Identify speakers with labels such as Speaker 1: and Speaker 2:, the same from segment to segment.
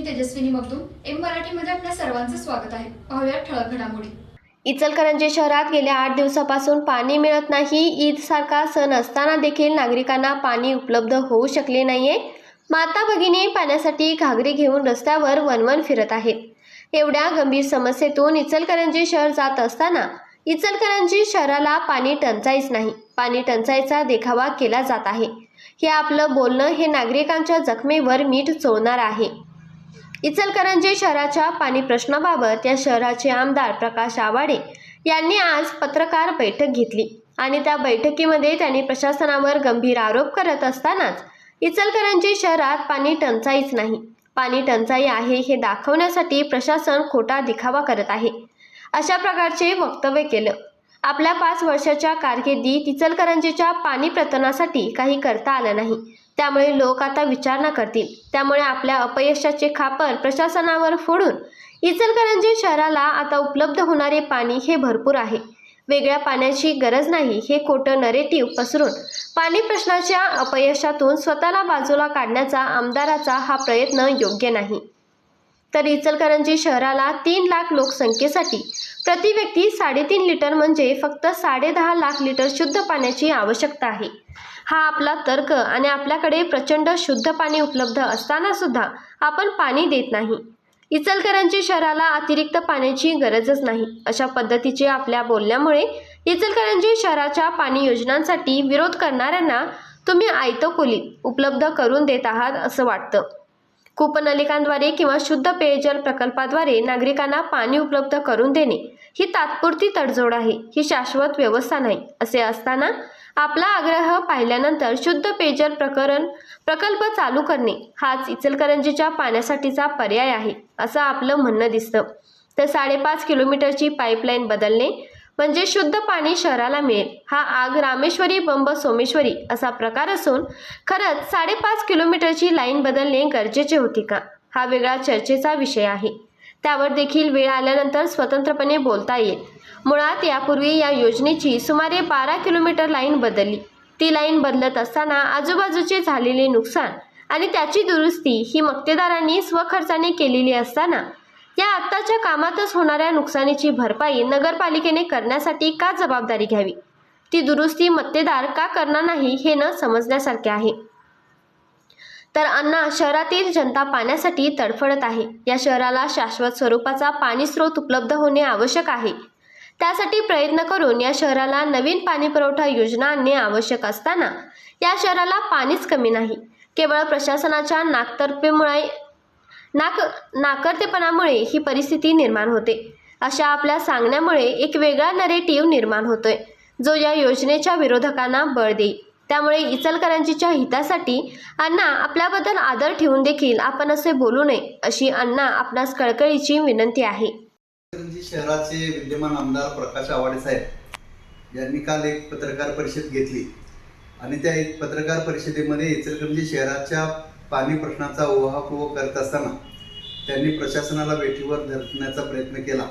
Speaker 1: मी Tejaswini Magdum M मराठीमध्ये आपल्या सर्वांचं स्वागत आहे. पाहूया ठळक घडामोडी.
Speaker 2: इचलकरंजी शहरात गेल्या आठ दिवसापासून पाणी मिळत नाही. ईदसारखा सण असताना देखील नागरिकांना पाणी उपलब्ध होऊ शकले नाहीये. माता भगिनी पाण्यासाठी घागरी घेऊन रस्त्यावर वनवन फिरत आहेत एवढ्या गंभीर समस्येतून इचलकरंजी शहर जात असताना इचलकरंजी शहराला पाणी टंचाईच नाही. पाणी टंचाईचा देखावा केला जात आहे. हे आपलं बोलणं हे नागरिकांच्या जखमेवर मीठ चोळणार आहे. इचलकरंजी शहराच्या पाणी प्रश्नाबाबत या शहराचे आमदार प्रकाश आवाडे यांनी आज पत्रकार बैठक घेतली आणि त्या बैठकीमध्ये त्यांनी प्रशासनावर गंभीर आरोप करत असतानाच इचलकरंजी शहरात पाणी टंचाईच नाही. पाणी टंचाई आहे हे दाखवण्यासाठी प्रशासन खोटा दिखावा करत आहे. अशा प्रकारचे वक्तव्य केलं. आपल्या पाच वर्षाच्या कारकिर्दीत इचलकरंजीच्या पाणी प्रतनासाठी काही करता आलं नाही. त्यामुळे लोक आता विचारणा करतील. त्यामुळे आपल्या अपयशाचे खापर प्रशासनावर फोडून इचलकरंजी शहराला आता उपलब्ध होणारे पाणी हे भरपूर आहे. वेगळ्या पाण्याची गरज नाही हे खोटं नरेटिव्ह पसरून पाणी प्रश्नाच्या अपयशातून स्वतःला बाजूला काढण्याचा आमदाराचा हा प्रयत्न योग्य नाही. तर इचलकरंजी शहराला तीन लाख लोकसंख्येसाठी प्रति व्यक्ती साडेतीन लिटर म्हणजे फक्त साडेदहा लाख लिटर शुद्ध पाण्याची आवश्यकता आहे. हा आपला तर्क आणि आपल्याकडे प्रचंड शुद्ध पाणी उपलब्ध असताना सुद्धा आपण पाणी देत नाही. इचलकरंजी शहराला अतिरिक्त पाण्याची गरजच नाही. अशा पद्धतीचे आपल्या बोलण्यामुळे इचलकरंजी शहराच्या पाणी योजनांसाठी विरोध करणाऱ्यांना तुम्ही आयतो खोलीत उपलब्ध करून देत आहात असं वाटतं. कूपनलिकांद्वारे किंवा शुद्ध पेयजल प्रकल्पाद्वारे नागरिकांना पाणी उपलब्ध करून देणे ही तात्पुरती तडजोड आहे ही शाश्वत व्यवस्था नाही असे असताना आपला आग्रह पाहिल्यानंतर शुद्ध पेयजल प्रकरण प्रकल्प चालू करणे हाच इचलकरंजीच्या पाण्यासाठीचा पर्याय आहे असं आपलं म्हणणं दिसतं. तर साडेपाच किलोमीटरची पाईपलाईन बदलणे म्हणजे शुद्ध पाणी शहराला मिळेल. हा आग रामेश्वरी बंब सोमेश्वरी असा प्रकार असून खरंच साडेपाच किलोमीटरची लाईन बदलणे गरजेचे होते का? हा वेगळा चर्चेचा विषय आहे. त्यावर देखील वेळ आल्यानंतर स्वतंत्रपणे बोलता येईल. मुळात यापूर्वी या योजनेची सुमारे बारा किलोमीटर लाईन बदलली. ती लाईन बदलत असताना आजूबाजूचे झालेले नुकसान आणि त्याची दुरुस्ती ही मक्तेदारांनी स्वखर्चाने केलेली असताना या आत्ताच्या कामातच होणाऱ्या नुकसानीची भरपाई नगरपालिकेने करण्यासाठी का जबाबदारी घ्यावी? ती दुरुस्ती मत्तेदार का करणार नाही हे न समजण्यासारखे आहे. तर अण्णा शहरातील जनता पाण्यासाठी तडफडत आहे. या शहराला शाश्वत स्वरूपाचा पाणी स्रोत उपलब्ध होणे आवश्यक आहे. त्यासाठी प्रयत्न करून या शहराला नवीन पाणी पुरवठा योजना आणणे आवश्यक असताना या शहराला पाणीच कमी नाही. केवळ प्रशासनाच्या नागतर्फेमुळे नाक नाकर्तेपणामुळे ही परिस्थिती निर्माण होते. अशा आपल्या सांगण्यामुळे एक वेगळा नरेटिव्ह निर्माण होतोय जो या योजनेच्या विरोधकांना बळ देईल. त्यामुळे इचलकरंजीच्या हितासाठी अण्णा आपल्याबद्दल आदर ठेवून देखील आपण असे बोलू नये अशी अण्णा आपणास कळकळीची विनंती आहे.
Speaker 3: शहराचे विद्यमान आमदार प्रकाश आवाडे साहेब यांनी काल एक पत्रकार परिषद घेतली. आणि त्या एक पत्रकार परिषदेमध्ये इचलकरंजी शहराच्या पाणी प्रश्नाचा ओहापोह करत असताना त्यांनी प्रशासनाला वेठीवर धरण्याचा प्रयत्न केला.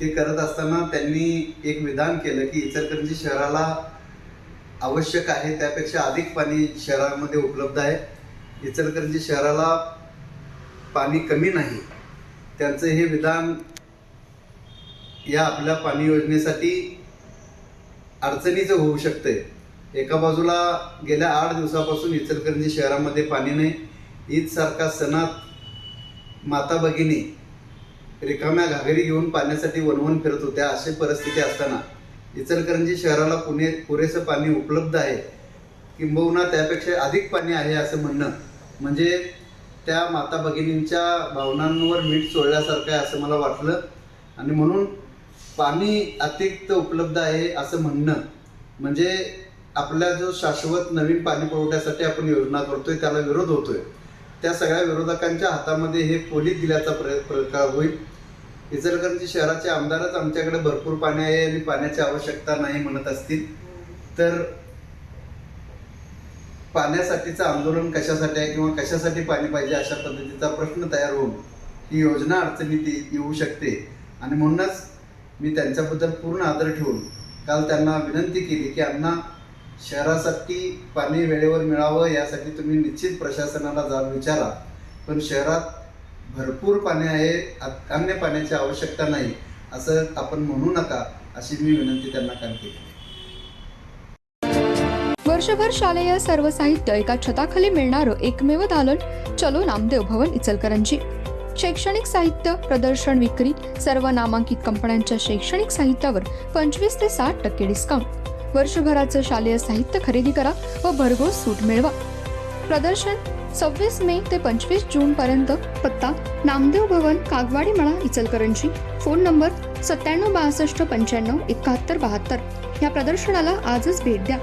Speaker 3: ते करत असताना त्यांनी एक विधान केलं की इचलकरंजी शहराला आवश्यक आहे त्यापेक्षा अधिक पाणी शहरामध्ये उपलब्ध आहे. इचलकरंजी शहराला पाणी कमी नाही. त्यांचं हे विधान या आपल्या पाणी योजनेसाठी अडचणीचं होऊ शकतंय. एका बाजूला गेल्या आठ दिवसापासून इचलकरंजी शहरामध्ये पाणी नाही. ईदसारखा सणात माता भगिनी रिकाम्या घागरी घेऊन पाण्यासाठी वनवण फिरत होत्या अशी परिस्थिती असताना इचलकरंजी शहराला पुणे पुरेसं पाणी उपलब्ध आहे. किंबहुना त्यापेक्षा अधिक पाणी आहे असं म्हणणं. म्हणजे त्या माता भगिनींच्या भावनांवर मीठ चोळल्यासारखं आहे असं मला वाटलं. आणि म्हणून पाणी अतिरिक्त उपलब्ध आहे असं म्हणणं. म्हणजे आपला जो शाश्वत नवीन पाणी पुरवठ्यासाठी आपण योजना करतोय त्याला विरोध होतोय. त्या सगळ्या विरोधकांच्या हातामध्ये हे पोलीस दिल्याचा प्र- प्रकार होईल. इचलकरंजी शहराचे आमदारच आमच्याकडे भरपूर पाणी आहे आणि पाण्याची आवश्यकता नाही म्हणत असतील. तर पाण्यासाठीचं आंदोलन कशासाठी आहे किंवा कशासाठी पाणी पाहिजे अशा पद्धतीचा प्रश्न तयार होऊन ही योजना अडचणीत येऊ शकते. आणि म्हणूनच मी त्यांच्याबद्दल पूर्ण आदर ठेवून काल त्यांना विनंती केली की अण्णा शहरासाठी पाणी वेळेवर मिळावं यासाठी तुम्ही निश्चित प्रशासनाला जाऊन विचारा. पण शहरात भरपूर पाणी आहे अन्य पाण्याची आवश्यकता नाही असं आपण म्हणू नका अशी मी विनंती त्यांना काल केली.
Speaker 4: वर्षभर शालेय सर्व साहित्य एका छताखाली मिळणारं एकमेव दालन चलो नामदेव भवन इचलकरंजी. शैक्षणिक साहित्य प्रदर्शन विक्री सर्व नामांकित कंपन्यांच्या शैक्षणिक साहित्यावर पंचवीस ते साठ टक्के डिस्काउंट वर्षभराचं शालेय साहित्य खरेदी करा व भरघोस सूट मिळवा. प्रदर्शन सव्वीस मे ते पंचवीस जून पर्यंत. पत्ता नामदेव भवन कागवाडी मळा इचलकरंजी. फोन नंबर सत्त्याण्णव बासष्ट पंच्याण्णव एकाहत्तर बहात्तर. या प्रदर्शनाला आजच भेट द्या.